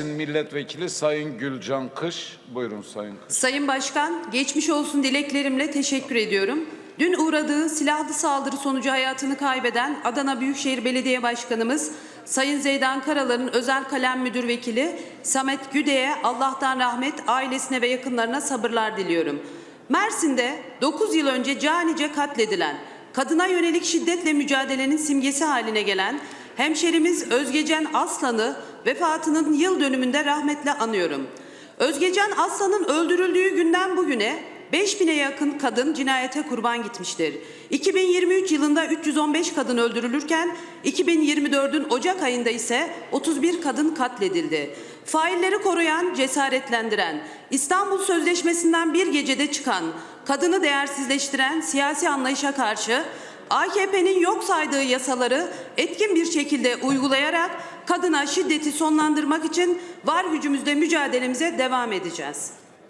Mersin Milletvekili Sayın Gülcan Kış. Buyurun Sayın Kış. Sayın Başkan, geçmiş olsun dileklerimle teşekkür ediyorum. Dün uğradığı silahlı saldırı sonucu hayatını kaybeden Adana Büyükşehir Belediye Başkanımız Sayın Zeydan Karalar'ın özel kalem müdür vekili Samet Güde'ye Allah'tan rahmet, ailesine ve yakınlarına sabırlar diliyorum. Mersin'de 9 yıl önce canice katledilen, kadına yönelik şiddetle mücadelenin simgesi haline gelen hemşerimiz Özgecen Aslan'ı vefatının yıl dönümünde rahmetle anıyorum. Özgecan Aslan'ın öldürüldüğü günden bugüne 5000'e yakın kadın cinayete kurban gitmiştir. 2023 yılında 315 kadın öldürülürken 2024'ün Ocak ayında ise 31 kadın katledildi. Failleri koruyan, cesaretlendiren, İstanbul Sözleşmesi'nden bir gecede çıkan, kadını değersizleştiren siyasi anlayışa karşı AKP'nin yok saydığı yasaları etkin bir şekilde uygulayarak kadına şiddeti sonlandırmak için var gücümüzde mücadelemize devam edeceğiz.